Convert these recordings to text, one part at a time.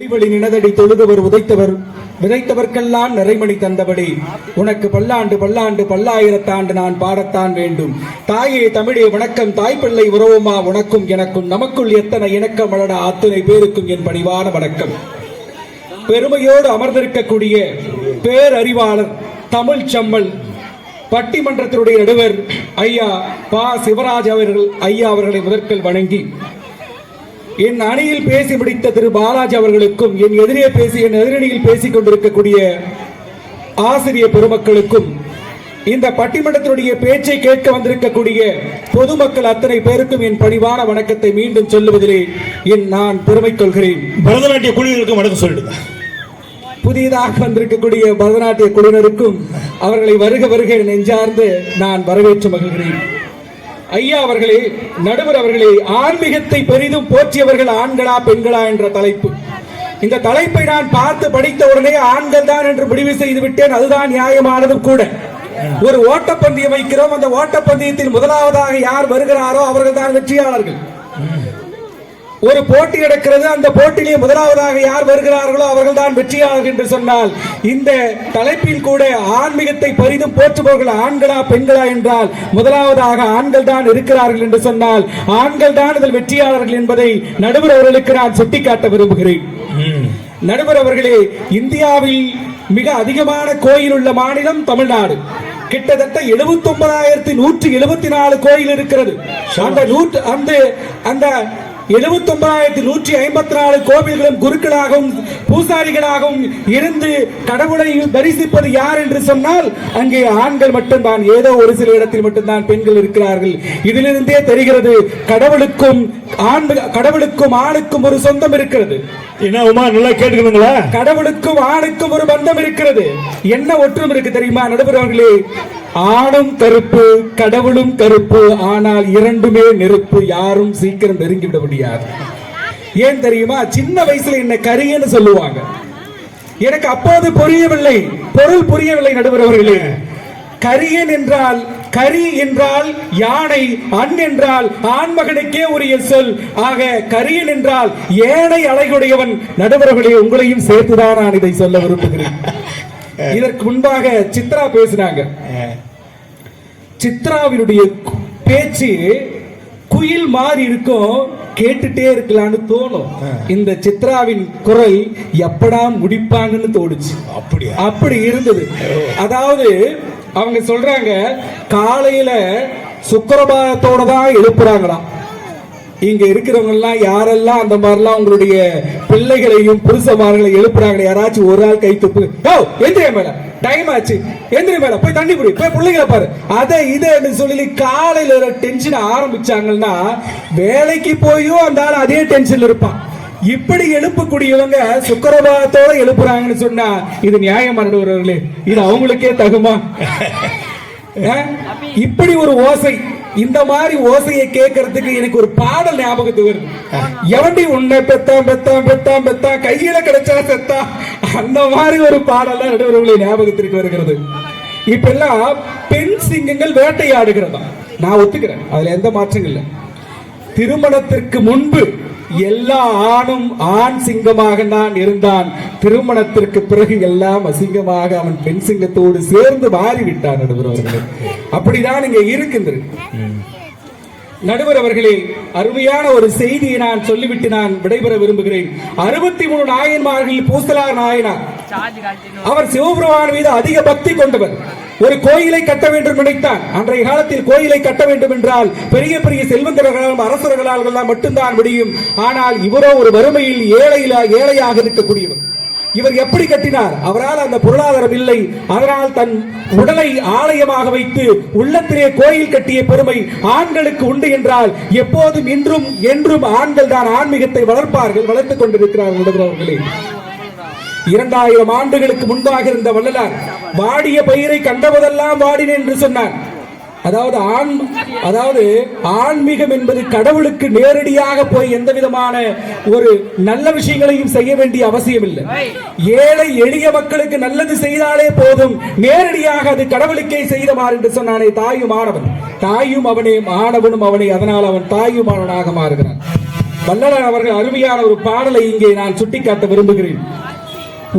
வழி நினதடி தொழுதவர் உதைத்தவர் விதைத்தவர்க்கெல்லாம் நிறைமணி தந்தபடி உனக்கு பல்லாண்டு பல்லாண்டு பல்லாயிரத்தாண்டு நான் பாடத்தான் வேண்டும். தாயே தமிழே வணக்கம். தாய்ப்பிள்ளை உறவுமா உனக்கும் எனக்கும் நமக்குள் எத்தனை இணக்கம் வளட அத்தனை பேருக்கும் என் பணிவான வணக்கம். பெருமையோடு அமர்ந்திருக்கக்கூடிய பேரறிவாளர் தமிழ் செம்மல் பட்டிமன்றத்தினுடைய நடுவர் ஐயா பா. சிவராஜ் அவர்கள் ஐயா அவர்களை முதற்கள் வணங்கி என் அணியில் பேசி முடித்த திரு பாலாஜி அவர்களுக்கும் என் எதிரே பேசி என் எதிரணியில் பேசிக் கொண்டிருக்கக்கூடிய ஆசிரிய பெருமக்களுக்கும் இந்த பட்டிமன்றத்தினுடைய பேச்சை கேட்க வந்திருக்கக்கூடிய பொதுமக்கள் அத்தனை பேருக்கும் என் பணிவான வணக்கத்தை மீண்டும் சொல்லுவதிலே என் நான் பெருமை கொள்கிறேன். பரதநாட்டிய குழுவினருக்கு வணக்கம் சொல்லிடுங்க. புதியதாக வந்திருக்கக்கூடிய பரதநாட்டிய குழுவினருக்கும் அவர்களை வருக வருக நெஞ்சார்ந்து நான் வரவேற்று மகிழ்கிறேன். ஐயா அவர்களே நடுவர் அவர்களே ஆன்மீகத்தை பெரிதும் போற்றியவர்கள் ஆண்களா பெண்களா என்ற தலைப்பு. இந்த தலைப்பை நான் பார்த்து படித்த உடனே ஆண்கள் தான் என்று முடிவு செய்து விட்டேன். அதுதான் நியாயமானதும் கூட. ஒரு ஓட்டப்பந்தயம் வைக்கிறோம். அந்த ஓட்டப்பந்தயத்தில் முதலாவதாக யார் வருகிறாரோ அவர்கள் தான் வெற்றியாளர்கள். ஒரு போட்டி நடக்கிறது அந்த போட்டியிலே முதலாவதாக யார் வருகிறார்களோ அவர்கள் தான் வெற்றியாளர்கள் என்று சொன்னால் இந்த தலைப்பில் கூட ஆன்மீகத்தை பெரிதும் போற்றுபவர்கள் ஆண்களா பெண்களா என்றால் முதலாவதாக ஆண்கள் தான் இருக்கிறார்கள் என்று சொன்னால் ஆண்கள் தான் இதில் வெற்றியாளர்கள் என்பதை நடுவர் அவர்களுக்கு நான் சுட்டிக்காட்ட விரும்புகிறேன். நடுவர் அவர்களே இந்தியாவில் மிக அதிகமான கோயில் உள்ள மாநிலம் தமிழ்நாடு. கிட்டத்தட்ட எழுபத்தி ஒன்பதாயிரத்தி நூற்றி எழுபத்தி நாலு கோயில் இருக்கிறது. அந்த நூற்று அந்த அந்த எழுபத்தி ஒன்பதாயிரத்தி நூற்றி ஐம்பத்தி நாலு கோவில்களும் குருக்களாகவும் பூசாரிகளாகவும் இருந்து கடவுளை தரிசிப்பது யார் என்று சொன்னால் அங்கே ஆண்கள் மட்டும்தான். ஏதோ ஒரு சில இடத்தில் மட்டும்தான் பெண்கள் இருக்கிறார்கள். இதிலிருந்தே தெரிகிறது கடவுளுக்கும் ஆண் கடவுளுக்கும் ஆணுக்கும் ஒரு சொந்தம் இருக்கிறது. என்ன உமா நல்லா கேட்டுக்கணுங்களா? கடவுளுக்கும் ஆணுக்கும் ஒரு பந்தம் இருக்கிறது. என்ன ஒற்றும் இருக்கு தெரியுமா நடுவர்களே ஆணும் கருப்பு கடவுளும் கருப்பு ஆனால் இரண்டுமே நெருப்பு. யாரும் சீக்கிரம் நெருங்கி விட முடியாது. ஏன் தெரியுமா? சின்ன வயசுல என்ன கரியன்னு சொல்லுவாங்க. எனக்கு அப்போது புரியவில்லை. பொருள் புரியவில்லை நடுவரவர்களே கரியன் என்றால் கரி என்றால் யானை அன் என்றால் ஆண்மகனுக்கே உரிய சொல். ஆக கரியன் என்றால் ஏனை அழகுடையவன். நடுவர்களே உங்களையும் சேர்த்துதான் நான் இதை சொல்ல விரும்புகிறேன். இதற்கு முன்பாக சித்ரா பேசினாங்க. சித்ராவினுடைய பேச்சு குயில் மாதிரி இருக்கும் கேட்டுட்டே இருக்கலாம்னு தோணும். இந்த சித்ராவின் குரல் எப்படா முடிப்பாங்கன்னு தோணுச்சு. அப்படியா? அப்படி இருந்தது. அதாவது அவங்க சொல்றாங்க காலையில சுக்கரபாரத்தோட தான் எழுப்புறாங்களாம். இங்க இருக்கிறவங்க எல்லாம் யாரெல்லாம் அந்த மாதிரிலாம் உங்களுடைய பிள்ளைகளையும் புருஷமார்களை எழுப்புறாங்க யாராச்சும் ஒரு ஆள் கை துப்பு. ஓ எந்திரிய மேல. டைம் ஆச்சு. எந்திரிய மேல. போய் தண்ணி குடி. போய் பிள்ளைங்களை பாரு. அதை இதை சொல்லி காலையில ஒரு டென்ஷன் ஆரம்பிச்சாங்கன்னா வேலைக்கு போயும் அந்த ஆள் அதே டென்ஷன்ல இருப்பான். இப்படி எழுப்பக்கூடியவங்க சுக்கரபாரத்தோட எழுப்புறாங்கன்னு சொன்னா இது நியாயமானவர்களே இது அவங்களுக்கே தகுமா? இப்படி ஒரு ஓசை. இந்த மாதிரி ஓசையை கேட்கறதுக்கு எனக்கு ஒரு பாடல் ஞாபகத்துக்கு வருது. எவண்டி உன்னை பெத்தான் பெத்தான் பெத்தான் பெத்தான் கையில கிடைச்சா செத்தா? அந்த மாதிரி ஒரு பாடல் நடுவர்களை ஞாபகத்திற்கு வருகிறது. இப்ப எல்லாம் பெண் சிங்கங்கள் வேட்டையாடுகிறதா? நான் ஒத்துக்கிறேன். அதுல எந்த மாற்றங்கள் இல்லை. திருமணத்திற்கு முன்பு எல்லா ஆணும் ஆண் சிங்கமாக தான் இருந்தான். திருமணத்திற்கு பிறகு எல்லாம் அசிங்கமாக அவன் பெண் சிங்கத்தோடு சேர்ந்து மாறிவிட்டான் நடுவர் அவர்களே. அப்படிதான் இங்க இருக்கின்றது. நடுவர் அவர்களே அருமையான ஒரு செய்தியை நான் சொல்லிவிட்டு நான் விடைபெற விரும்புகிறேன். அறுபத்தி மூணு நாயன்மார்களில் பூசலார் நாயனார். அவர் சிவபெருமான் மீது அதிக பக்தி கொண்டவர். ஒரு கோயிலை கட்ட வேண்டும் நினைத்தான். அன்றைய காலத்தில் கோயிலை கட்ட வேண்டும் என்றால் பெரிய பெரிய செல்வந்தர்களாலும் அரசர்களால் மட்டும்தான் முடியும். ஆனால் இவரோ ஒரு வறுமையில் ஏழையில ஏழையாக இருக்கக்கூடியவர். இவர் எப்படி கட்டினார்? அவரால் அந்த பொருளாதாரம் இல்லை. அதனால் தன் உடலை ஆலயமாக வைத்து உள்ளத்திலே கோயில் கட்டிய பெருமை ஆண்களுக்கு உண்டு என்றால் எப்போதும் இன்றும் என்றும் ஆண்கள் தான் ஆன்மீகத்தை வளர்ப்பார்கள் வளர்த்துக் கொண்டிருக்கிறார்கள் நடுவர்களே. இரண்டாயிரம் ஆண்டுகளுக்கு முன்பாக இருந்த வள்ளலார் வாடிய பயிரை கண்டபோதெல்லாம் வாடினேன் என்று சொன்னார். அதாவது ஆண் அதாவது ஆன்மீகம் என்பது கடவுளுக்கு நேரடியாக போய் எந்த விதமான ஒரு நல்ல விஷயங்களையும் செய்ய வேண்டிய அவசியம் இல்லை ஏழை எளிய மக்களுக்கு நல்லது செய்தாலே போதும். நேரடியாக அது கடவுளுக்கே செய்தமாறு என்று சொன்னானே தாயும் ஆனவன். தாயும் அவனே மாணவனும் அவனே. அதனால் அவன் தாயும் அவனாக மாறுகிறான். வல்லலார் அவர்கள் அருமையான ஒரு பாடலை இங்கே நான் சுட்டிக்காட்ட விரும்புகிறேன்.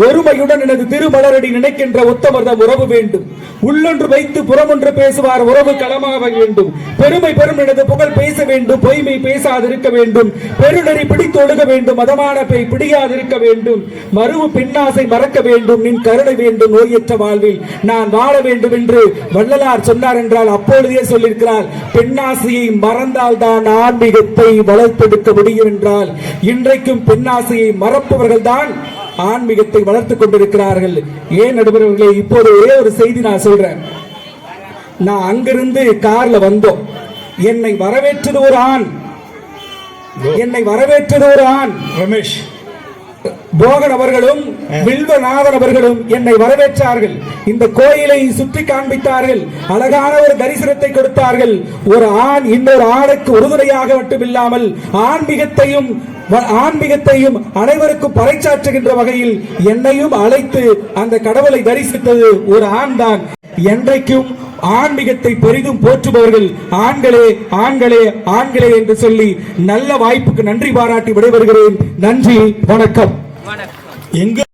ஒருமையுடன் எனது திருமலரடி நினைக்கின்ற உத்தமர்தம் உறவு வேண்டும். உள்ளொன்று வைத்து புறமொன்று பேசுவார் உறவு களமாக வேண்டும். பெருமை பெரும் எனது புகழ் பேச வேண்டும். பொய்மை பேசாதிருக்க வேண்டும். பெருநெறி பிடித்து ஒழுக வேண்டும். மதமான பெய் பிடியாதிருக்க வேண்டும். மறுவு பெண்ணாசை மறக்க வேண்டும். நின் கருணை வேண்டும். நோயற்ற வாழ்வில் நான் வாழ வேண்டும் என்று வள்ளலார் சொன்னார் என்றால் அப்பொழுதே சொல்லியிருக்கிறார் பெண்ணாசையை மறந்தால் தான் ஆன்மீகத்தை வளர்த்தெடுக்க முடியும் என்றால் இன்றைக்கும் பெண்ணாசையை மறப்பவர்கள் தான் ஆன்மீகத்தை வளர்த்துக் கொண்டிருக்கிறார்கள். ஏன் நடுவர்களே இப்போது ஒரே ஒரு செய்தி நான் சொல்றேன். நான் அங்கிருந்து கார்ல வந்தோம். என்னை வரவேற்றது ஒரு ஆண். என்னை வரவேற்றது ஒரு ஆண். ரமேஷ். போகன் அவர்களும் வில்வநாதன் அவர்களும் என்னை வரவேற்றார்கள். இந்த கோயிலை சுற்றி காண்பித்தார்கள். அழகான ஒரு தரிசனத்தை கொடுத்தார்கள். ஒரு ஆண் இன்னொரு ஆணுக்கு உறுதுணையாக மட்டுமில்லாமல் ஆன்மீகத்தையும் வ- ஆன்மீகத்தையும் அனைவருக்கும் பறைச்சாற்றுகின்ற வகையில் என்னையும் அழைத்து அந்த கடவுளை தரிசித்தது ஒரு ஆண் தான் என்றைக்கும் ஆன்மீகத்தை பெரிதும் போற்றுபவர்கள் ஆண்களே ஆண்களே ஆண்களே என்று சொல்லி நல்ல வாய்ப்புக்கு நன்றி பாராட்டி விடைபெறுகிறேன். நன்றி வணக்கம். எங்க